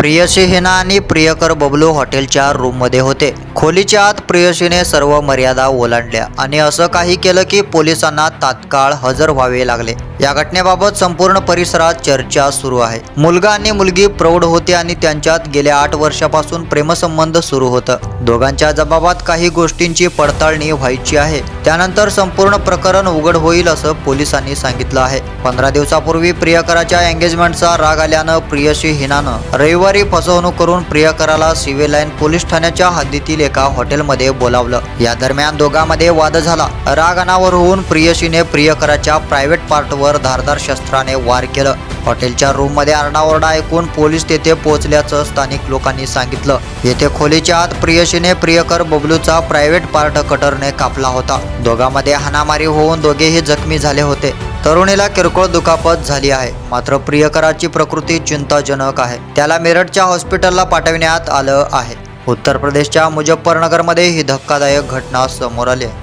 प्रियशी हिना आणि प्रियकर बबलू हॉटेलच्या रूममध्ये होते. खोलीच्या आत प्रियशीने सर्व मर्यादा ओलांडल्या आणि असं काही केलं की पोलिसांना तात्काळ हजर व्हावे लागले. या घटनेबाबत संपूर्ण परिसरात चर्चा सुरू आहे. मुलगा आणि मुलगी प्रौढ होते आणि त्यांच्यात गेल्या आठ वर्षापासून प्रेमसंबंध सुरू होतं. दोघांच्या जबाबात काही गोष्टींची पडताळणी व्हायची आहे. त्यानंतर संपूर्ण प्रकरण उघड होईल असं पोलिसांनी सांगितलं आहे. पंधरा दिवसापूर्वी प्रियकराच्या एंगेजमेंटचा राग आल्यानं प्रियशी हिनानं रविवारी फसवणूक करून प्रियकराला सिव्हिल लाईन पोलीस ठाण्याच्या हद्दीतील एका हॉटेलमध्ये बोलावलं. या दरम्यान दोघांमध्ये वाद झाला. राग अनावर होऊन प्रियशीने प्रियकराच्या प्रायव्हेट पार्टवर धारदार शस्त्राने वार केलं. हॉटेलच्या रूममध्ये आरडाओरडा ऐकून पोलीस तेथे पोहोचल्याचं स्थानिक लोकांनी सांगितलं. येथे खोलीच्या आत प्रियशीने प्रियकर बबलूचा प्रायव्हेट पार्ट कटरने कापला होता. दोघांमध्ये हाणामारी होऊन दोघेही जखमी झाले होते. तरुणीला किरकोळ दुखापत झाली आहे. मात्र प्रियकराची प्रकृती चिंताजनक आहे. त्याला मेरठच्या हॉस्पिटलला पाठविण्यात आलं आहे. उत्तर प्रदेशच्या मुजफ्फरनगरमध्ये ही धक्कादायक घटना समोर आली आहे.